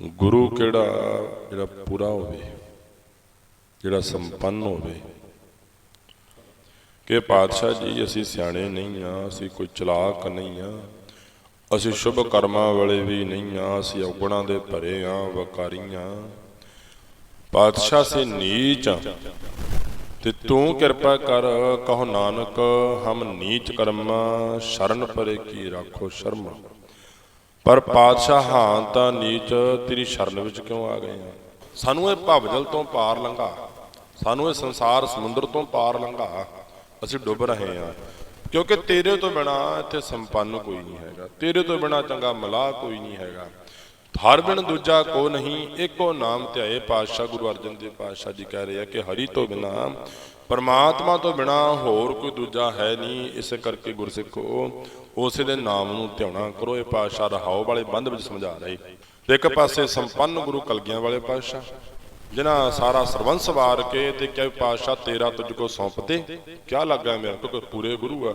ਗੁਰੂ ਕਿਹੜਾ ਜਿਹੜਾ ਪੂਰਾ ਹੋਵੇ, ਜਿਹੜਾ ਸੰਪੰਨ ਹੋਵੇ? ਕਿ ਪਾਤਸ਼ਾਹ ਜੀ, ਅਸੀਂ ਸਿਆਣੇ ਨਹੀਂ ਆ, ਅਸੀਂ ਕੋਈ ਚਲਾਕ ਨਹੀਂ ਆ, ਅਸੀਂ ਸ਼ੁਭ ਕਰਮਾਂ ਵਾਲੇ ਵੀ ਨਹੀਂ ਆ, ਅਸੀਂ ਔਗਣਾਂ ਦੇ ਭਰੇ ਆ, ਵਕਾਰੀਆਂ ਪਾਤਸ਼ਾਹ ਸੇ ਨੀਚ ਆਂ। ਤੇ ਤੂੰ ਕਿਰਪਾ ਕਰ, ਕਹੋ ਨਾਨਕ, ਹਮ ਨੀਚ ਕਰਮਾ, ਸ਼ਰਨ ਪਰੇ ਕੀ ਰਾਖੋ ਸ਼ਰਮਾ। ਪਰ ਪਾਤਸ਼ਾਹ ਹਾਂ ਤਾਂ ਨੀਚ ਤੇਰੀ ਸ਼ਰਨ ਵਿੱਚ ਕਿਉਂ ਆ ਗਏ ਆ? ਸਾਨੂੰ ਇਹ ਭਵਜਲ ਤੋਂ ਪਾਰ ਲੰਘਾ। ਸਾਨੂੰ ਇਹ ਸੰਸਾਰ ਸਮੁੰਦਰ ਤੋਂ ਪਾਰ ਲੰਘਾ। ਅਸੀਂ ਡੁੱਬ ਰਹੇ ਆ। ਕਿਉਂਕਿ ਤੇਰੇ ਤੋਂ ਬਿਨਾ ਇੱਥੇ ਸੰਪੰਨ ਕੋਈ ਨਹੀਂ ਹੈਗਾ। ਤੇਰੇ ਤੋਂ ਬਿਨਾ ਚੰਗਾ ਮਲਾਹ ਕੋਈ ਨਹੀਂ ਹੈਗਾ। ਹਰ ਬਿਨ ਦੂਜਾ ਕੋ ਨਹੀਂ, ਇੱਕੋ ਨਾਮ ਧਿਆਏ ਪਾਤਸ਼ਾਹ ਗੁਰੂ ਅਰਜਨ ਦੇਵ ਪਾਤਸ਼ਾਹ ਜੀ ਕਹਿ ਰਹੇ ਆ ਕਿ ਹਰੀ ਤੋਂ ਬਿਨਾ ਪਰਮਾਤਮਾ ਤੋਂ ਬਿਨਾ ਹੋਰ ਕੋਈ ਦੂਜਾ ਹੈ ਨਹੀਂ, ਇਸ ਕਰਕੇ ਗੁਰਸਿੱਖੋ ਉਸੇ ਦੇ ਨਾਮ ਨੂੰ ਧਿਆਉਣਾ ਕਰੋ, ਇਹ ਪਾਤਸ਼ਾਹ ਰਹਾਓ ਵਾਲੇ ਬੰਦ ਵਿੱਚ ਸਮਝਾ ਰਹੇ। ਤੇ ਇੱਕ ਪਾਸੇ ਸੰਪੰਨ ਗੁਰੂ ਕਲਗੀਆਂ ਵਾਲੇ ਪਾਤਸ਼ਾਹ, ਜਿਨ੍ਹਾਂ ਸਾਰਾ ਸਰਵੰਸ ਵਾਰ ਕੇ ਤੇ ਕਿਹਾ ਪਾਤਸ਼ਾਹ ਤੇਰਾ ਤੁਝ ਕੋ ਸੌਂਪਦੇ ਕਿਆ ਲੱਗਾ ਮੇਰਾ ਕਿਉਂਕਿ ਪੂਰੇ ਗੁਰੂ ਆ।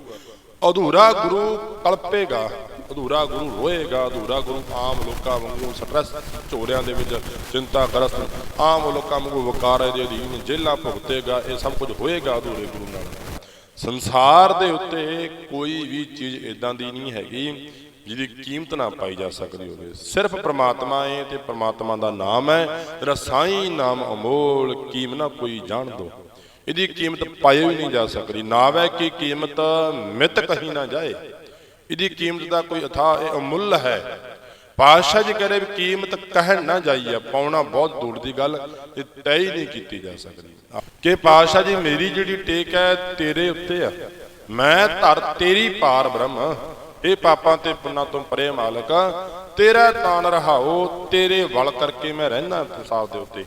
ਅਧੂਰਾ ਗੁਰੂ ਕਲਪੇਗਾ, ਅਧੂਰਾ ਗੁਰੂ ਰੋਏਗਾ, ਅਧੂਰਾ ਗੁਰੂ ਆਮ ਲੋਕਾਂ ਵਾਂਗੂ ਸਟ੍ਰੈਸ ਝੋਰਿਆਂ ਦੇ ਵਿੱਚ ਚਿੰਤਾ ਗ੍ਰਸਤ, ਆਮ ਲੋਕਾਂ ਵਾਂਗੂ ਵਕਾਰੇ ਦੇ ਅਧੀਨ ਜੇਲਾਂ ਭੁਗਤੇਗਾ, ਇਹ ਸਭ ਕੁਝ ਹੋਏਗਾ ਅਧੂਰੇ ਗੁਰੂ ਨਾਲ। ਸੰਸਾਰ ਦੇ ਉੱਤੇ ਕੋਈ ਵੀ ਚੀਜ਼ ਇਦਾਂ ਦੀ ਨਹੀਂ ਹੈਗੀ ਜਿਹਦੀ ਕੀਮਤ ਨਾ ਪਾਈ ਜਾ ਸਕਦੀ ਹੋਵੇ। ਸਿਰਫ ਪ੍ਰਮਾਤਮਾ ਹੈ ਤੇ ਪ੍ਰਮਾਤਮਾ ਦਾ ਨਾਮ ਹੈ ਰਸਾਈ ਨਾਮ ਅਮੋਲ, ਕੀਮ ਨਾ ਕੋਈ ਜਾਣ ਦੋ। ਇਹਦੀ ਕੀਮਤ ਪਾਈ ਵੀ ਨਹੀਂ ਜਾ ਸਕਦੀ। ਨਾਵੇ ਕੀ ਕੀਮਤ ਮਿਤ ਕਹੀ ਨਾ ਜਾਏ। ਇਹਦੀ ਕੀਮਤ ਦਾ ਕੋਈ ਅਥਾ ਇਹ ਅਮੁੱਲ ਹੈ। ਪਾਤਸ਼ਾਹ ਜੀ ਕਹਿੰਦੇ ਵੀ ਕੀਮਤ ਕਹਿਣ ਨਾ ਜਾਈਏ ਪਾਉਣਾ ਬਹੁਤ ਦੂਰ ਦੀ ਗੱਲ ਇਹ ਤੈਅ ਹੀ ਨਹੀਂ ਕੀਤੀ ਜਾ ਸਕਦੀ। ਕਿ ਪਾਤਸ਼ਾਹ ਜੀ, ਮੇਰੀ ਜਿਹੜੀ ਟੇਕ ਹੈ, ਤੇਰੇ ਉੱਤੇ ਆ। ਮੈਂ ਧਰ ਤੇਰੀ ਪਾਰ ਬ੍ਰਹਮ। ਇਹ ਪਾਪਾਂ ਤੇ ਪੁੰਨਾਂ ਤੋਂ ਪਰੇ ਮਾਲਕ ਤੇਰਾ ਤਾਨ ਰਹਾਓ, ਤੇਰੇ ਵਲ ਕਰਕੇ ਮੈਂ ਰਹਿਣਾ ਸਾਹਿਬ ਦੇ ਉੱਤੇ।